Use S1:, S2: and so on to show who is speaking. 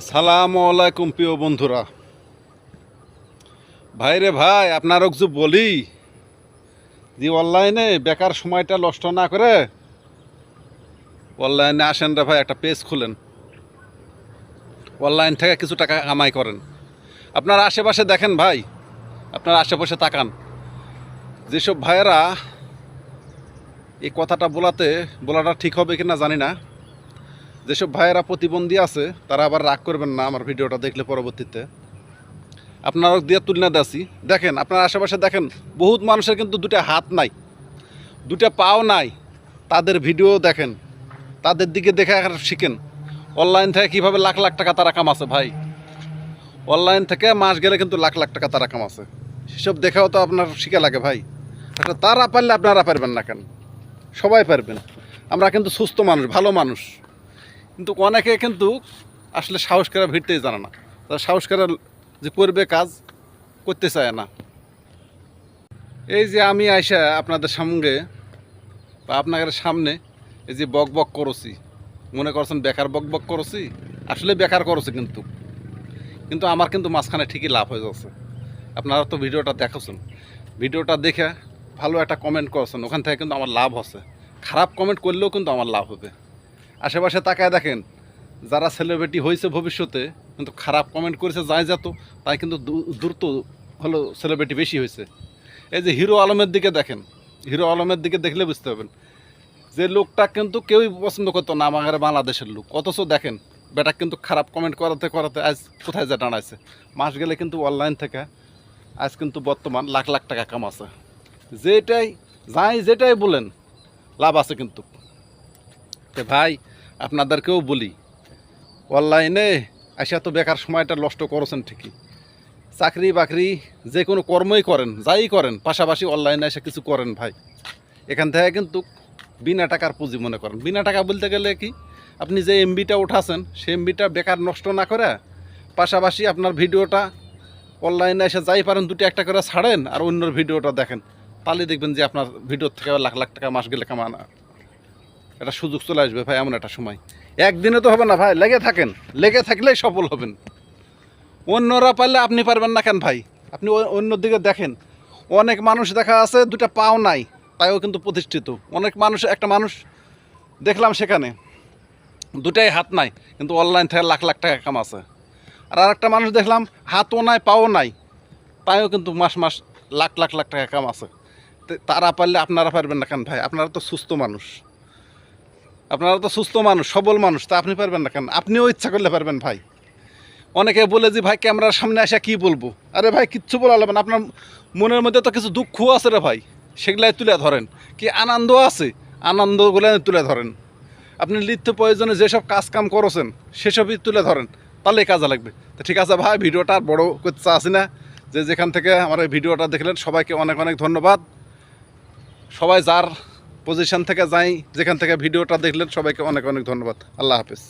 S1: আসসালামু আলাইকুম প্রিয় বন্ধুরা। ভাই রে ভাই আপনার যে বলি যে অনলাইনে বেকার সময়টা নষ্ট না করে অনলাইনে আসেন রে ভাই, একটা পেজ খুলেন। অনলাইন থেকে কিছু টাকা কামাই করেন। আপনার আশেপাশে দেখেন ভাই, আপনার আশেপাশে তাকান। যেসব ভাইয়েরা এই কথাটা বলাতে, বলাটা ঠিক হবে কিনা জানি না। যেসব ভাইয়েরা প্রতিবন্ধী আছে, তারা আবার রাগ করবেন না আমার ভিডিওটা দেখলে পরবর্তীতে। আপনারা দিয়ে তুলনা দাসি দেখেন, আপনার আশেপাশে দেখেন, বহুত মানুষের কিন্তু দুটা হাত নাই, দুটা পাও নাই। তাদের ভিডিও দেখেন, তাদের দিকে দেখে শিখেন। অনলাইন থেকে কীভাবে লাখ লাখ টাকা তারা কামাছে ভাই? অনলাইন থেকে মাস গেলে কিন্তু লাখ লাখ টাকা তারা কামাছে সেসব দেখাও তো আপনার শিখে লাগে ভাই। আচ্ছা তারা পারলে আপনারা পারবেন না কেন? সবাই পারবেন। আমরা কিন্তু সুস্থ মানুষ, ভালো মানুষ। কিন্তু অনেকে কিন্তু আসলে সাহস করে ভিড়তেই জানে না। তারা সাহস করে যে করবে কাজ, করতে চায় না। এই যে আমি আইসা আপনাদের সঙ্গে বা আপনাদের সামনে এই যে বক বক করছি, মনে করছেন বেকার বক বক করছি? আসলে বেকার করছি কিন্তু। কিন্তু আমার কিন্তু মাঝখানে ঠিকই লাভ হয়ে যাচ্ছে। আপনারা তো ভিডিওটা দেখাচ্ছেন ভিডিওটা দেখে ভালো একটা কমেন্ট করছেন। ওখান থেকে কিন্তু আমার লাভ হচ্ছে। খারাপ কমেন্ট করলেও কিন্তু আমার লাভ হবে। আশেপাশে তাকায় দেখেন, যারা সেলিব্রিটি হয়েছে ভবিষ্যতে, কিন্তু খারাপ কমেন্ট করেছে যাই যেত তাই কিন্তু দ্রুত হলো সেলিব্রিটি বেশি হয়েছে। এই যে হিরো আলমের দিকে দেখেন, হিরো আলমের দিকে দেখলে বুঝতে পারবেন। যে লোকটা কিন্তু কেউই পছন্দ করতো না আমাদের বাংলাদেশের লোক, অথচ দেখেন, বেটা কিন্তু খারাপ কমেন্ট করাতে করাতে আজ কোথায় যা দাঁড়াইছে। মাস গেলে কিন্তু অনলাইন থেকে আজ কিন্তু বর্তমান লাখ লাখ টাকা কামাচ্ছে। যেটাই, যাই যেটাই বলেন, লাভ আছে কিন্তু। তো ভাই, আপনাদেরকেও বলি, অনলাইনে আসা তো বেকার সময়টা নষ্ট করেছেন ঠিকই। চাকরি বাকরি যে কোনো কর্মই করেন, যাই করেন, পাশাপাশি অনলাইনে এসে কিছু করেন ভাই। এখান থেকে কিন্তু বিনা টাকার পুঁজি মনে করেন। বিনা টাকা বলতে গেলে কি, আপনি যে এমবিটা উঠাছেন সেই এমবিটা বেকার নষ্ট না করে, পাশাপাশি আপনার ভিডিওটা অনলাইনে এসে যাই পারেন, দুটো একটা করে ছাড়েন আর অন্যর ভিডিওটা দেখেন। তাহলে দেখবেন যে আপনার ভিডিও থেকে লাখ লাখ টাকা মাস গেলে কামানা। একটা সুযোগ চলে আসবে ভাই এমন একটা সময়। একদিনে তো হবে না ভাই, লেগে থাকেন। লেগে থাকলেই সফল হবেন। অন্যরা পারলে আপনি পারবেন না কেন ভাই? আপনি অন্য দিকে দেখেন। অনেক মানুষ দেখা আছে দুটা পাও নাই, তাইও কিন্তু প্রতিষ্ঠিত। অনেক মানুষ, একটা মানুষ দেখলাম সেখানে দুটাই হাত নাই, কিন্তু অনলাইন থেকে লাখ লাখ টাকা কামাছে আর আর একটা মানুষ দেখলাম, হাতও নাই, পাও নাই, তাইও কিন্তু মাস মাস লাখ লাখ লাখ টাকা কামাছে তো তারা পারলে আপনারা পারবেন না কেন ভাই? আপনারা তো সুস্থ মানুষ। আপনারা তো সুস্থ মানুষ, সবল মানুষ, তা আপনি পারবেন না কেন? আপনিও ইচ্ছা করলে পারবেন ভাই। অনেকে বলে যে, ভাই, ক্যামেরার সামনে আসা, কি বলব? আরে ভাই, কিচ্ছু বলা লাগবে না। আপনার মনের মধ্যে তো কিছু দুঃখ আছে রে ভাই। সেগুলাই তুলে ধরেন। কি আনন্দ আছে? আনন্দগুলো তুলে ধরেন। আপনি নিত্য প্রয়োজনে যেসব কাজ কাম করেছেন, সেসবই তুলে ধরেন। তাহলেই কাজে লাগবে। তো ঠিক আছে ভাই, ভিডিওটা বড় করতে চাচ্ছি না। যে যেখান থেকে আমার এই ভিডিওটা দেখলেন, সবাইকে অনেক অনেক ধন্যবাদ। সবাই যার পজিশন থেকে যাই যেখান থেকে ভিডিওটা দেখলেন সবাইকে অনেক অনেক ধন্যবাদ। আল্লাহ হাফিজ।